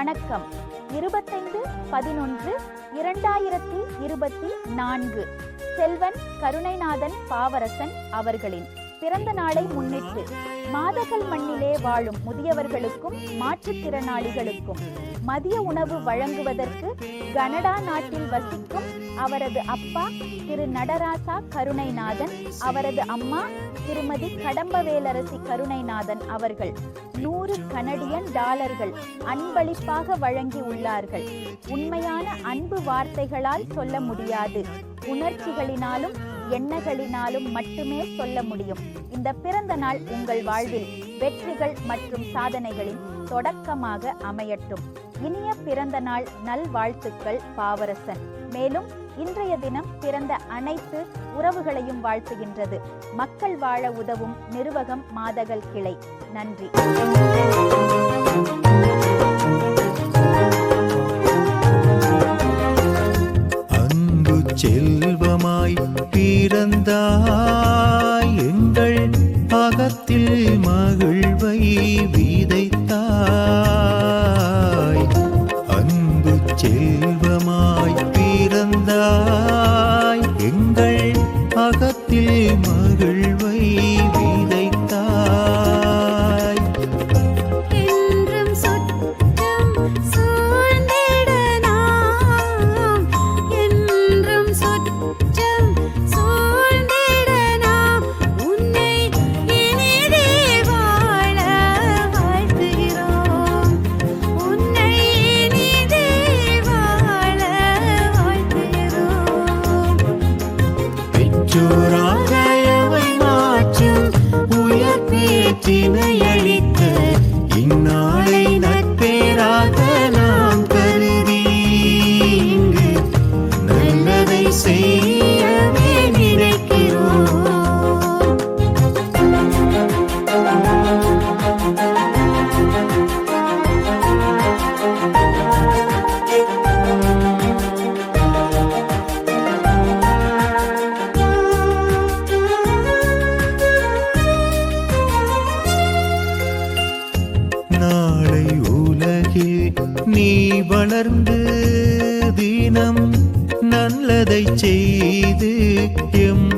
வணக்கம். இருபத்தைந்து பதினொன்று இரண்டாயிரத்தி இருபத்தி நான்கு. செல்வன் கருணைநாதன் பாவரசன் அவர்களின் பிறந்த நாளை முன்னிட்டு மாதகல் மண்ணிலே வாழும் முதியவர்களுக்கும் மாற்றுத்திறனாளிகளுக்கும் மதிய உணவு வழங்குவதற்கு கனடா நாட்டில் வசிக்கும் அவரது அப்பா திரு நடராசா கருணைநாதன் அவரது அம்மா திருமதி கடம்பவேலரசி கருணைநாதன் அவர்கள் நூறு கனடியன் டாலர்கள் அன்பளிப்பாக வழங்கி உள்ளார்கள். உண்மையான அன்பு வார்த்தைகளால் சொல்ல முடியாது. உணர்ச்சிகளினாலும் எண்ணங்களினாலும் மட்டுமே சொல்ல முடியும். இந்த பிறந்த நாள் உங்கள் வாழ்வில் வெற்றிகள் மற்றும் சாதனைகளின் தொடக்கமாக அமையட்டும். இனிய பிறந்த நாள் நல்வாழ்த்துக்கள் பாவரசன். மேலும் இன்றைய தினம் பிறந்த அனைத்து உறவுகளையும் வாழ்த்துகின்றது. மக்கள் வாழ உதவும் நிர்வகம் மாதகள் கிளை. நன்றி. செல்வமாய் பிறந்தாய். எங்கள் அகத்தில் மகிழ்வை விதைத்தாய். அன்பு செல்வமாய் பிறந்தாய். எங்கள் மாற்றும் உயர் பேச்சினை அளித்த இன்னா நீ வளர்ந்து தினம் நல்லதை செய்து எம்